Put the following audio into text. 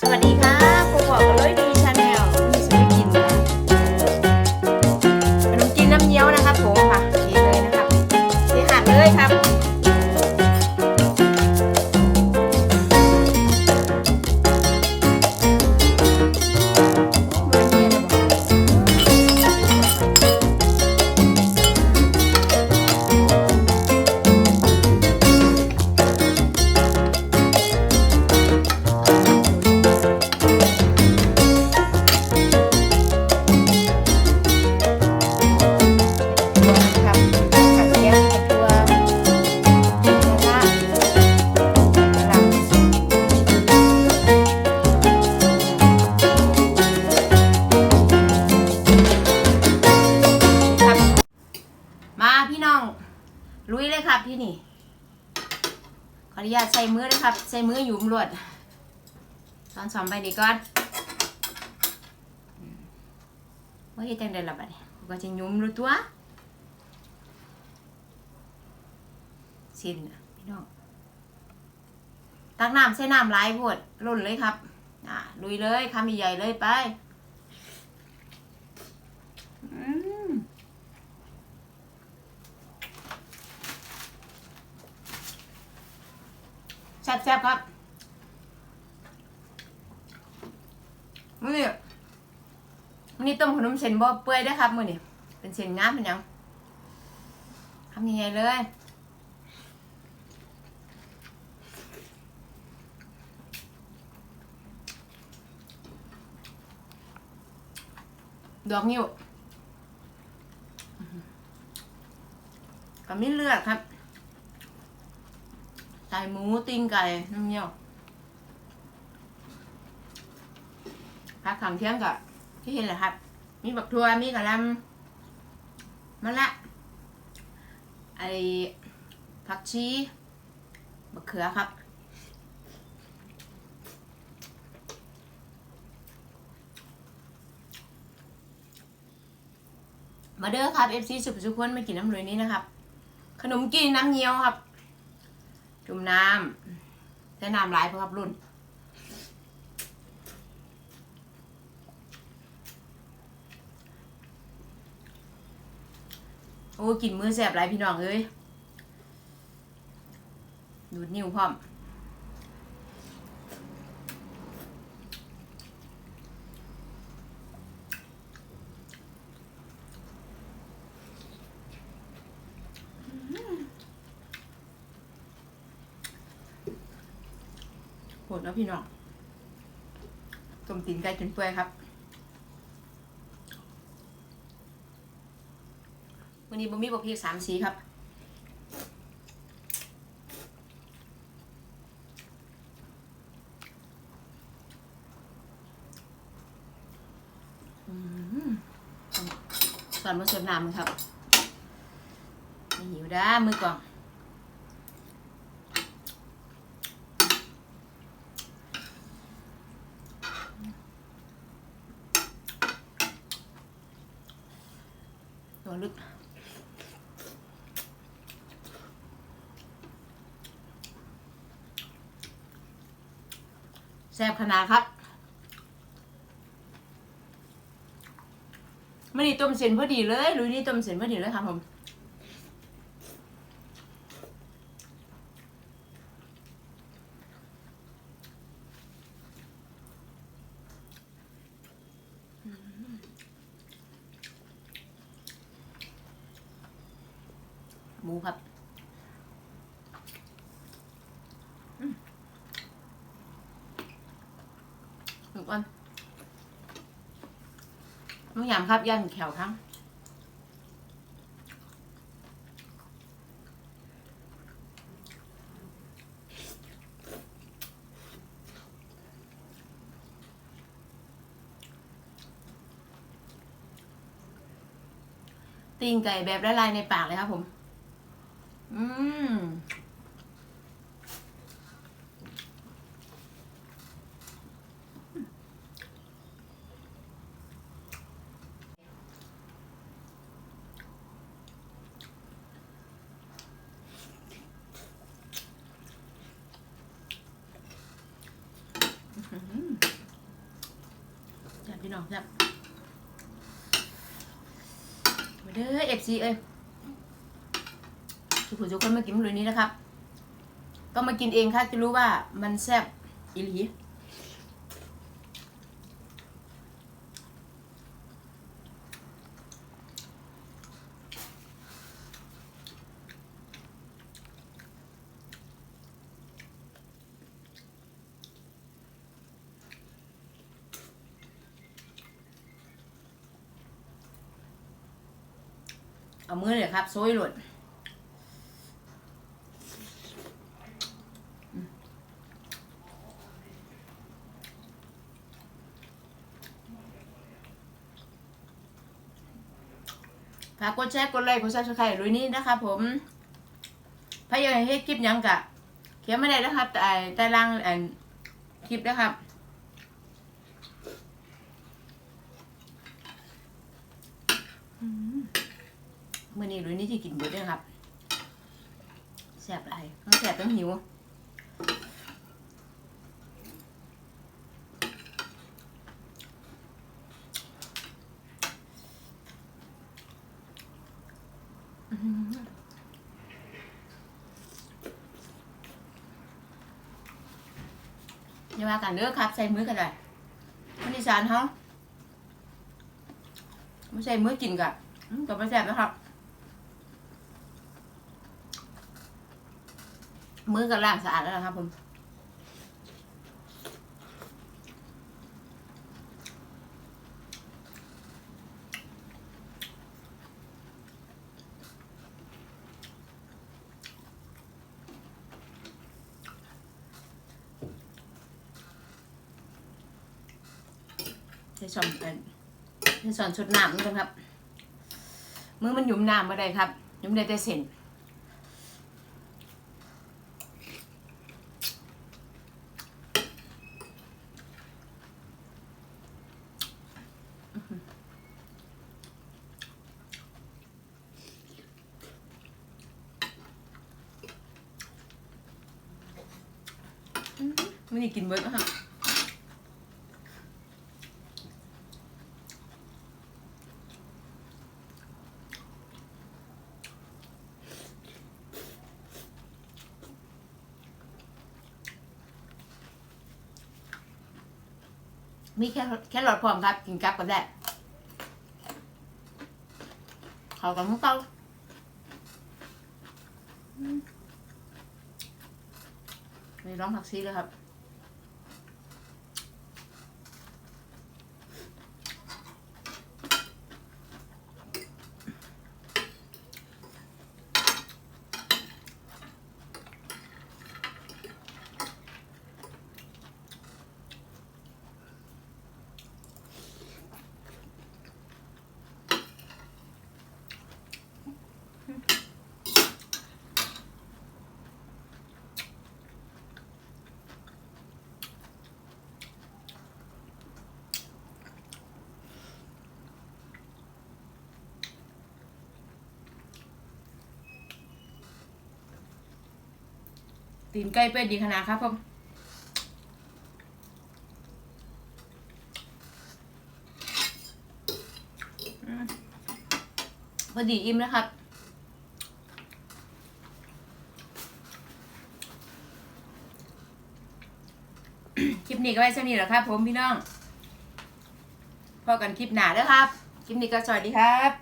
สวัสดีค่ะ ลุยเลยครับที่นี่ ขออนุญาตใส่มือเลยครับ ใส่มืออยู่มรวดตอนสอนไปดีก่อนอืมว่าเฮ็ดจังได๋ล่ะบัดนี้ก็จะยุ่มรู้ตัวสินพี่น้องตักน้ำใส่น้ำหลายโพดล่นเลยครับ อ่าลุยเลยคำใหญ่ๆเลยไป อืม แซ่บๆครับมือนี้มื้อนี้ต้มขนมเส้นบ่เปื่อยเด้ครับมือนี้เป็นเส้นงามเป็นยังคำใหญ่ๆเลยดอกนิ้วก็มีเลือดครับ ใส่หมูตีนไก่น้ำเงี้ยวพักคำเที่ยงกับที่เห็นแหละครับ มีบักทัวมีกะลำมะละไอผักชีบักเขือครับมาเด้อครับ FC สุภสุขคนมากินน้ำเลยนี้นะครับ ขนมกินน้ำเงี้ยวครับ จุ่มน้ำใช้น้ำหลายเพราะครับรุ่นโอ้กินมือแสบหลายพี่น้องเอ้ยดูดนิ้วพร้อม หดแล้วพี่น้องต้มตีนไก่จนเปื่อยครับวันนี้บะหมี่บะพริกสามสีครับอืมตอนมาเสิร์ฟน้ำมันครับไม่หิวด้ามือก่อน ตัวลึก แซ่บขนาดครับไม่ได้ต้มเส้นพอดีเลยลุยนี่ต้มเส้นพอดีเลยครับผม หมูครับอืมหนึ่งก้อนน้องยำครับย่างแขวครั้งตีนไก่แบบละลายในปากเลยครับผม อืมจับพี่น้องจับมาเด้อเอฟซีเอ้ย ทุกคนทุกคนมากินเลยนี้นะครับต้องมากินเองค่ะจะรู้ว่ามันแซ่บอีหลีเอามือเลยครับโซยหลุด ฝากกดแชร์กดไลค์กดซับสไครต์ด้วยนี่นะครับผมถ้ายากให้คลิปยังกะเขียนไม่ได้นะครับแต่ใต้ล่างอันคลิปนะครับมื่อนี้ด้วยนี่ที่กินเบิดด้วยครับแสบอะไรทั้งแสบทั้งหิว อย่าว่ากันเด้อครับ ใส่มือกันเลยคนอีสานเขาไม่ใส่มือกินกับกับไม่แซ่บนะครับ มือกับล้างสะอาดแล้วนะครับผม ใช้ช้อนเป็นใช้ช้อนชุดน้ำนี่ครับ มือมันยุ่มน้ำมาได้ครับยุ่มได้แต่เส้นไม่ได้กินเบิร์ดนะครั มีแค่แค่หลอดพร้อมครับ กินกับก็ได้เขากันมุกเต้าอืมไม่ร้องผักชีเลยครับ ตีนไก่เป็ดดีขนาดครับผมพอดีอิ่มแล้วครับคลิปนี้ก็ไว้เท่นี้แหละครับ ผมพี่น้องพอกันคลิปหน้าเด้อครับ คลิปนี้ก็สวัสดีครับ